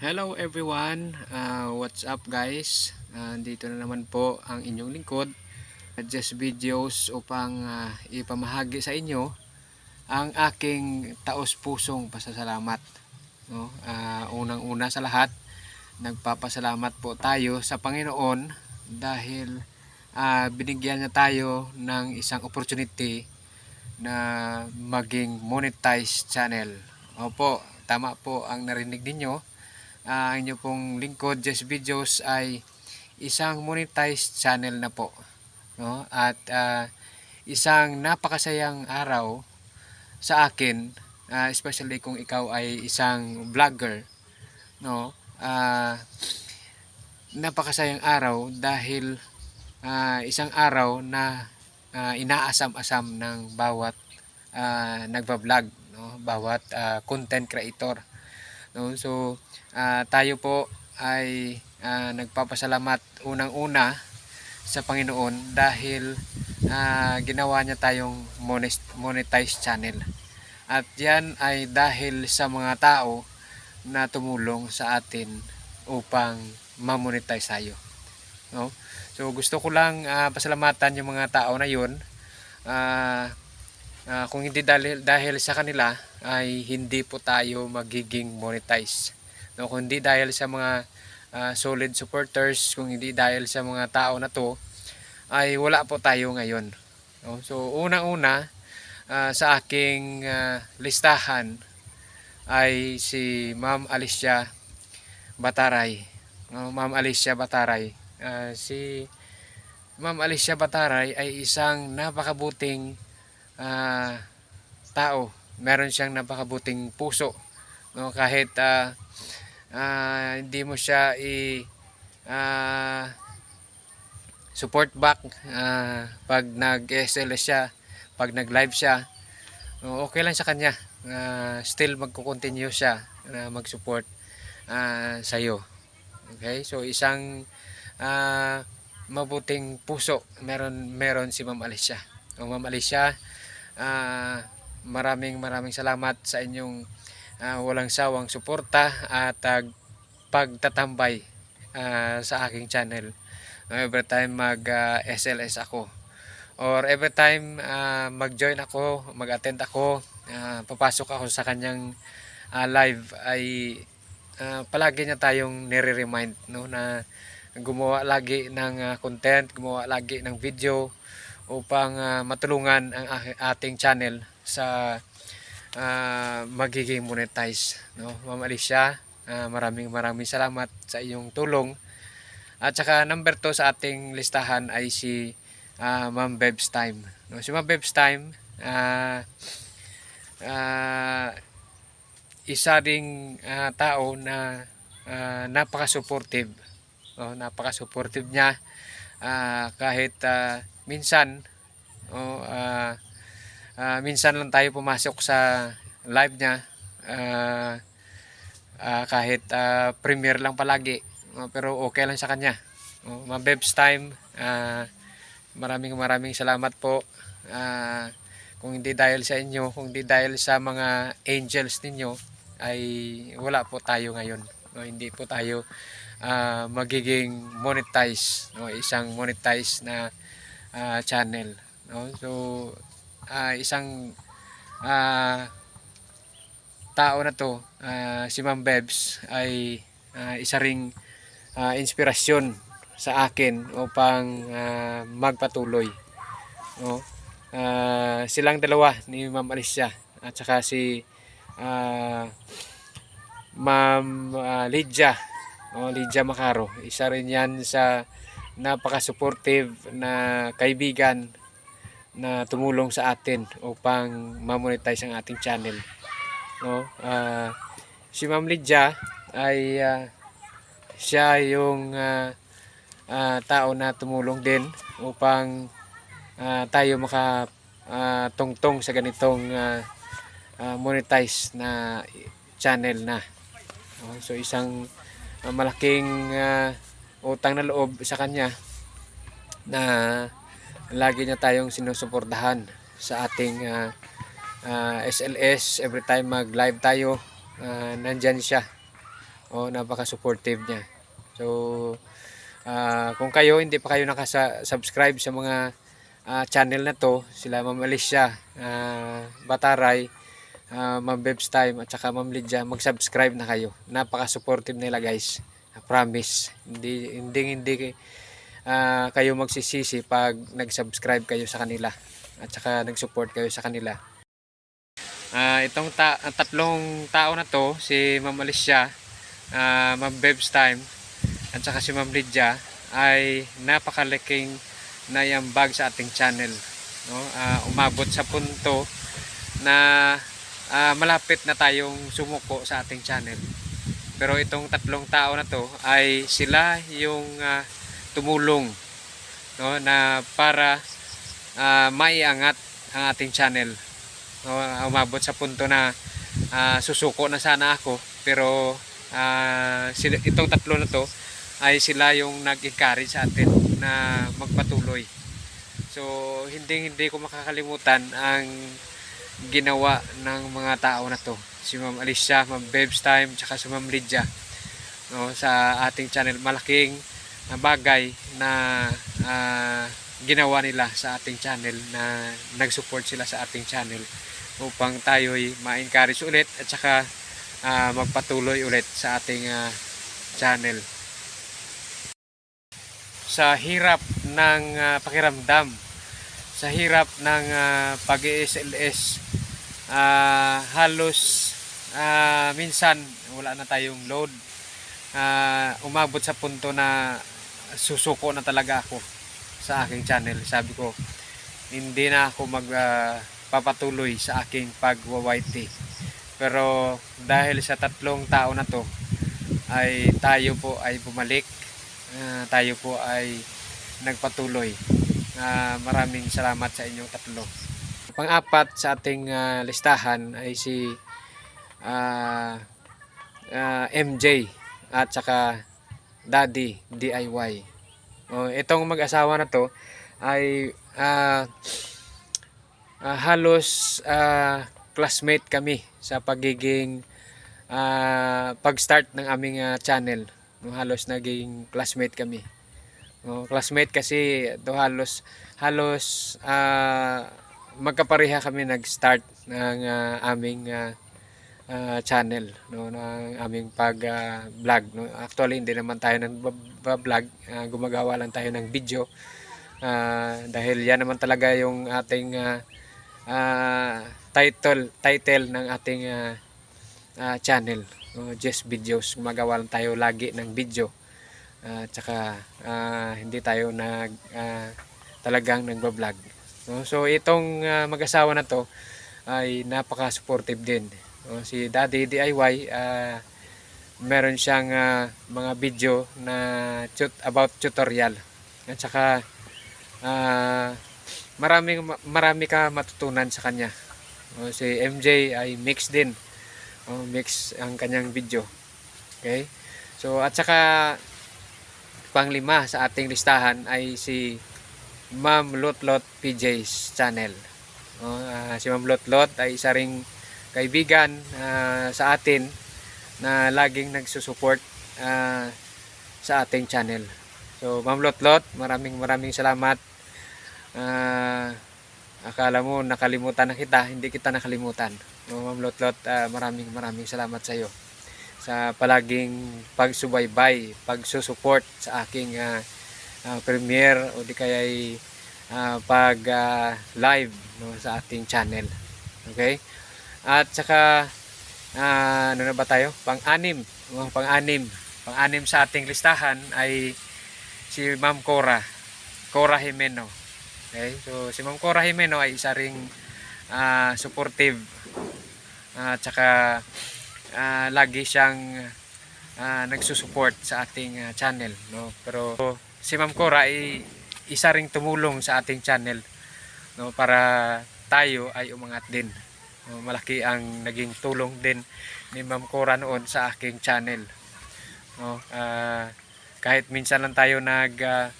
Hello everyone, uh, what's up guys? Uh, dito na naman po ang inyong lingkod. Just videos upang uh, ipamahagi sa inyo ang aking taos-pusong pasasalamat. No? Uh, Unang-una sa lahat, nagpapasalamat po tayo sa Panginoon dahil uh, binigyan niya tayo ng isang opportunity na maging monetized channel. Opo, tama po ang narinig ninyo uh, inyo pong lingkod Just Videos ay isang monetized channel na po no? At uh, isang napakasayang araw sa akin uh, especially kung ikaw ay isang vlogger no? Uh, napakasayang araw dahil uh, isang araw na uh, inaasam-asam ng bawat uh, nagba-vlog no? Bawat uh, content creator no so uh, tayo po ay uh, nagpapasalamat unang-una sa Panginoon dahil uh, ginawa niya tayong monetized channel. At yan ay dahil sa mga tao na tumulong sa atin upang ma-monetize tayo. No? So gusto ko lang uh, pasalamatan yung mga tao na yun. Uh, uh, kung hindi dahil, dahil sa kanila ay hindi po tayo magiging monetize. No, kung hindi dahil sa mga uh, solid supporters, kung hindi dahil sa mga tao na to, ay wala po tayo ngayon. No? So unang-una uh, sa aking uh, listahan ay si Ma'am Alicia Bataray. No, Ma'am Alicia Bataray. Uh, si Ma'am Alicia Bataray ay isang napakabuting uh, tao. Meron siyang napakabuting puso. No, kahit uh, uh, hindi mo siya i uh, support back uh, pag nag-SLS siya, pag nag-live siya, okay lang sa kanya. Uh, still magko-continue siya na uh, mag-support uh, sa iyo. Okay? So isang uh, mabuting puso meron meron si Ma'am Alicia. O Ma'am Alicia, uh, maraming maraming salamat sa inyong uh, walang sawang suporta at uh, pagtatambay uh, sa aking channel. Every time mag uh, SLS ako or every time uh, mag-join ako, mag-attend ako, uh, papasok ako sa kanyang uh, live ay uh, palagi niya tayong nire-remind no na gumawa lagi ng uh, content, gumawa lagi ng video upang uh, matulungan ang ating channel sa uh, magiging monetize no? Ma'am Alicia uh, maraming maraming salamat sa iyong tulong. At saka number 2 sa ating listahan ay si uh, Ma'am Bebs Time no? Si Ma'am Bebs Time uh, uh, isa ding uh, tao na uh, napaka-supportive oh, napaka-supportive niya. Uh, kahit uh, minsan oh, uh, uh, minsan lang tayo pumasok sa live niya. Uh, uh, kahit uh, premiere lang palagi. Uh, pero okay lang sa kanya. Uh, mabebs time. Uh, maraming maraming salamat po. Uh, kung hindi dahil sa inyo kung hindi dahil sa mga angels ninyo ay wala po tayo ngayon. No, hindi po tayo uh, magiging monetize no, isang monetize na uh, channel. No so uh, isang uh, tao na to, uh, si Ma'am Bebs ay uh, isa ring uh, inspirasyon sa akin upang uh, magpatuloy. No? Uh, silang dalawa ni Ma'am Alicia at saka si uh, Ma'am uh, Lydia, no? Lydia Macaro. Isa rin yan sa napaka-supportive na kaibigan na tumulong sa atin upang ma-monetize ang ating channel. No? Uh, si Ma'am Lydia ay uh, siya yung uh, uh, tao na tumulong din upang uh, tayo maka uh, sa ganitong uh, uh, monetize na channel na. Uh, so isang uh, malaking uh, utang na loob sa kanya na lagi niya tayong sinusuportahan sa ating uh, uh, SLS every time mag live tayo uh, nandyan siya O napaka-supportive niya. So ah, kung kayo hindi pa kayo nakasa-subscribe sa mga ah, channel na to, sila Ma'am Alicia, ah, Bataray, ah, Ma'am Time at saka Ma'am Lydia, mag-subscribe na kayo. Napaka-supportive nila guys. I promise. Hindi hindi hindi ah, kayo magsisisi pag nag-subscribe kayo sa kanila at saka nag-support kayo sa kanila. Ah, itong ta- tatlong tao na to, si Ma'am Alicia, ah, Ma'am Bebs Time, at saka si Ma'am Lydia ay napakalaking naiambag sa ating channel. No? Ah, umabot sa punto na ah, malapit na tayong sumuko sa ating channel. Pero itong tatlong tao na to ay sila yung ah, tumulong no na para ah, maiangat ang ating channel. No, umabot sa punto na ah, susuko na sana ako pero ah, sila, itong tatlo na to ay sila yung nag-encourage sa atin na magpatuloy. So hindi hindi ko makakalimutan ang ginawa ng mga tao na to. Si Ma'am Alicia, Ma'am Bebs Time, tsaka si Ma'am Lydia no, sa ating channel. Malaking ah, bagay na ah, ginawa nila sa ating channel na nag-support sila sa ating channel upang tayo'y ma-encourage ulit at saka ah, magpatuloy ulit sa ating ah, channel. Sa hirap ng ah, pakiramdam, sa hirap ng uh, pag-ESLS, ah, halos ah, minsan wala na tayong load. Ah, umabot sa punto na susuko na talaga ako sa aking channel. Sabi ko, hindi na ako magpapatuloy sa aking pag-YT. Pero dahil sa tatlong tao na to, ay tayo po ay bumalik. Ah, tayo po ay nagpatuloy. Ah, maraming salamat sa inyong tatlo. Pang-apat sa ating ah, listahan ay si ah, ah, MJ at saka Daddy DIY. Oh, itong mag-asawa na to ay ah, ah, halos ah, classmate kami sa pagiging ah, pag-start ng aming ah, channel. No, halos naging classmate kami. No, classmate kasi to halos halos ah, magkapareha kami nag-start ng ah, aming ah, ah, channel no ng aming pag ah, vlog no. Actually hindi naman tayo nang vlog gumagawa lang tayo ng video Ah, dahil yan naman talaga yung ating ah, ah, title title ng ating ah, ah, channel no, just videos gumagawa lang tayo lagi ng video. At saka ah, hindi tayo nag ah, talagang nagba-vlog no? so itong ah, mag-asawa na to ay napaka-supportive din no? si Daddy DIY ah, meron siyang ah, mga video na tut about tutorial at saka ah, maraming marami ka matutunan sa kanya no? si MJ ay mix din oh, mix ang kanyang video okay so at saka panglima sa ating listahan ay si Ma'am Lotlot PJ's channel. Ah, si Ma'am Lotlot ay isa ring kaibigan ah, sa atin na laging nagsusupport ah, sa ating channel. So Ma'am Lotlot, maraming maraming salamat. Ah, akala mo nakalimutan na kita, hindi kita nakalimutan. Ma'am Lotlot, ah, maraming maraming salamat sa iyo sa palaging pagsubaybay, pagsusupport sa aking ah, ah, premiere o di kaya pag ah, live no, sa ating channel. Okay? At saka ah, ano na ba tayo? Pang-anim. Oh, pang-anim. Pang-anim sa ating listahan ay si Ma'am Cora. Cora Jimeno. Okay? So si Ma'am Cora Jimeno ay isa ring ah, supportive at saka ah, lagi siyang ah, nagsusupport sa ating ah, channel no pero si Ma'am Cora ay isa ring tumulong sa ating channel no para tayo ay umangat din malaki ang naging tulong din ni Ma'am Cora noon sa aking channel no ah, kahit minsan lang tayo nag ah,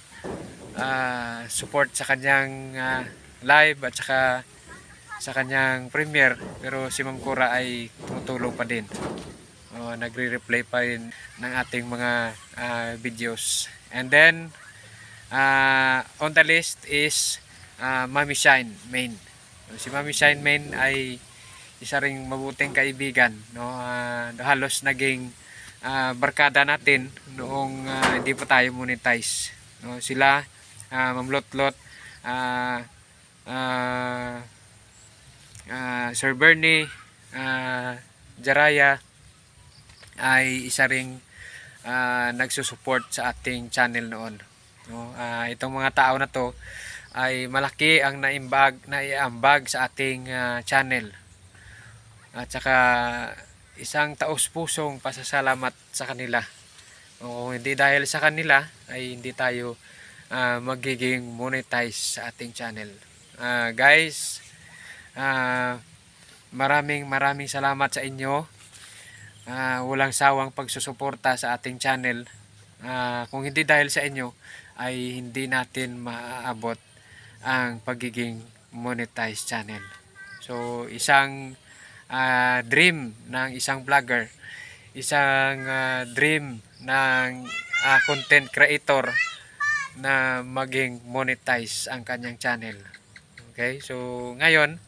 ah, support sa kanyang ah, live at saka sa kanyang premiere pero si Ma'am Cora ay tumutulong pa din. No, nagre-replay pa rin ng ating mga ah, videos. And then ah, on the list is ah, Mami Shine Main. Si Mami Shine Main ay isa ring mabuting kaibigan, no? Ah, halos naging ah, barkada natin noong ah, hindi pa tayo monetize. No, sila ah, Ma'am Lotlot, ah ah, ah, Sir Bernie, ah, Jaraya ay isa ring ah, nagsusupport sa ating channel noon. No, ah, itong mga tao na to ay malaki ang naimbag, naiambag sa ating ah, channel. At saka isang taos-pusong pasasalamat sa kanila. O hindi dahil sa kanila ay hindi tayo ah, magiging monetize sa ating channel. Ah, guys, ah, maraming maraming salamat sa inyo. Ah, walang sawang pagsusuporta sa ating channel. Ah, kung hindi dahil sa inyo ay hindi natin maaabot ang pagiging monetized channel. So, isang ah, dream ng isang vlogger, isang ah, dream ng ah, content creator na maging monetize ang kanyang channel. Okay? So, ngayon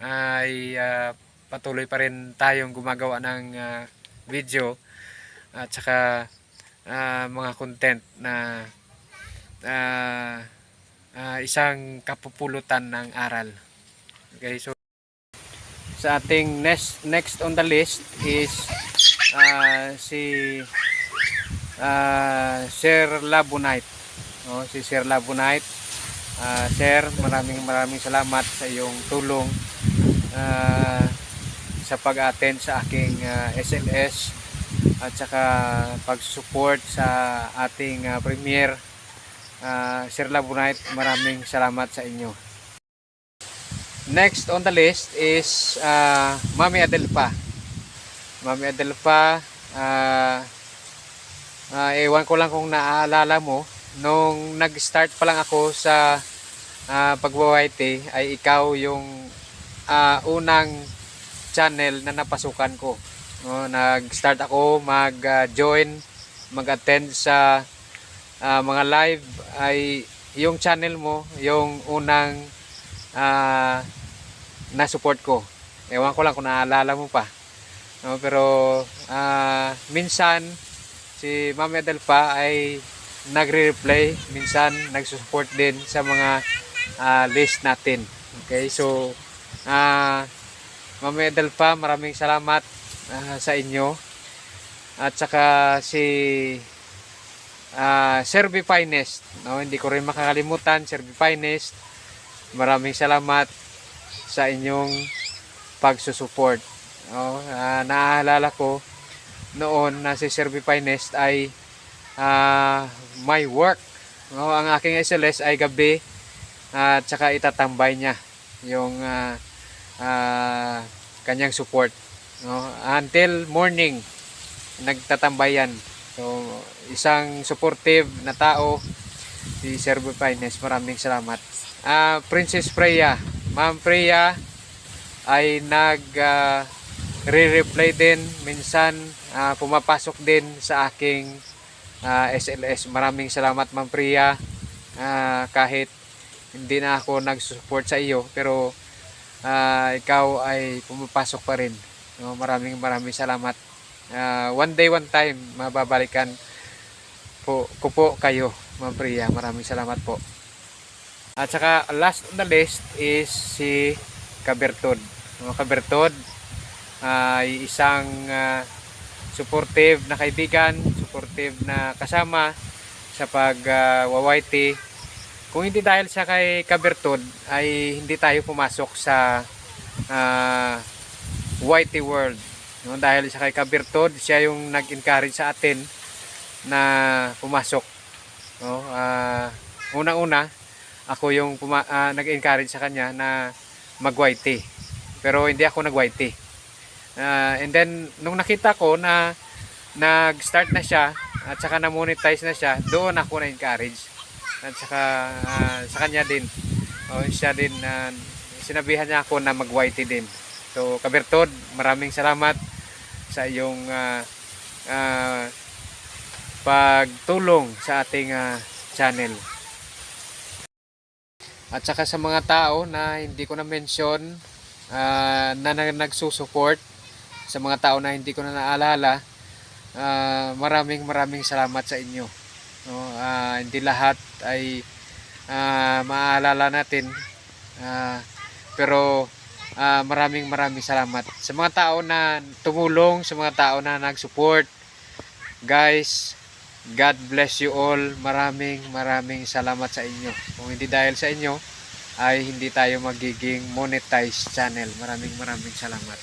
ay ah, patuloy pa rin tayong gumagawa ng ah, video at saka ah, mga content na ah, ah, isang kapupulutan ng aral. Okay, so sa ating next next on the list is ah, si ah, Sir Labonite. No, si Sir Labonite. Ah, sir, maraming maraming salamat sa iyong tulong ah, sa pag-attend sa aking ah, SLS at saka pag-support sa ating ah, premiere. Ah, Sir Labonite, maraming salamat sa inyo. Next on the list is ah, Mami Adelpa. Mami Adelpa, ah, ah, ewan ko lang kung naaalala mo, nung nag-start pa lang ako sa uh, pagwa-YT ay ikaw yung ah, unang channel na napasukan ko. No, nag-start ako mag-join, mag-attend sa ah, mga live ay yung channel mo, yung unang ah, na-support ko. Ewan ko lang kung naalala mo pa. No, pero ah, minsan si Mami Adelpa ay nagre-reply, minsan nagsusupport din sa mga ah, list natin. Okay, so ah Mami Adelpa, maraming salamat ah, sa inyo. At saka si ah Serbi Finest, no, hindi ko rin makakalimutan Serbi Finest. Maraming salamat sa inyong pagsusupport. No, ah, naaalala ko noon na si Serbi Finest ay ah, my work. No, ang aking SLS ay gabi at saka itatambay niya yung ah, ah, kanyang support. No, until morning nagtatambayan. So, isang supportive na tao si Serbo Finance. Maraming salamat. Ah, Princess Freya. Ma'am Freya ay nag ah, re-reply din minsan ah, pumapasok din sa aking ah, SLS. Maraming salamat Ma'am Freya. Ah, kahit hindi na ako nag-support sa iyo pero ah, ikaw ay pumapasok pa rin. No, maraming maraming salamat. Ah, one day one time mababalikan po ko po kayo, Ma'am Priya. Maraming salamat po. At saka last on the list is si Kabertod. No, Kabertod ay isang ah, supportive na kaibigan, supportive na kasama sa pag ah, wawaiti. Kung hindi dahil sa kay Kabertod ay hindi tayo pumasok sa ah, YT World. No, dahil sa kay Kabertod, siya yung nag-encourage sa atin na pumasok. No, ah, una-una, ako yung puma- ah, nag-encourage sa kanya na mag-YT. Pero hindi ako nag-YT. Ah, and then, nung nakita ko na nag-start na siya at saka na-monetize na siya, doon ako na-encourage. At saka ah, sa kanya din. O, siya din, ah, sinabihan niya ako na mag-YT din. So, Kabertod, maraming salamat sa iyong ah, pagtulong sa ating ah, channel. At saka sa mga tao na hindi ko na mention ah, na, na nagsusupport sa mga tao na hindi ko na naalala ah, maraming maraming salamat sa inyo. No, ah, hindi lahat ay ah, maaalala natin Ah, pero ah, maraming maraming salamat sa mga tao na tumulong, sa mga tao na nag-support. Guys, God bless you all. Maraming maraming salamat sa inyo. Kung hindi dahil sa inyo, ay hindi tayo magiging monetized channel. Maraming maraming salamat.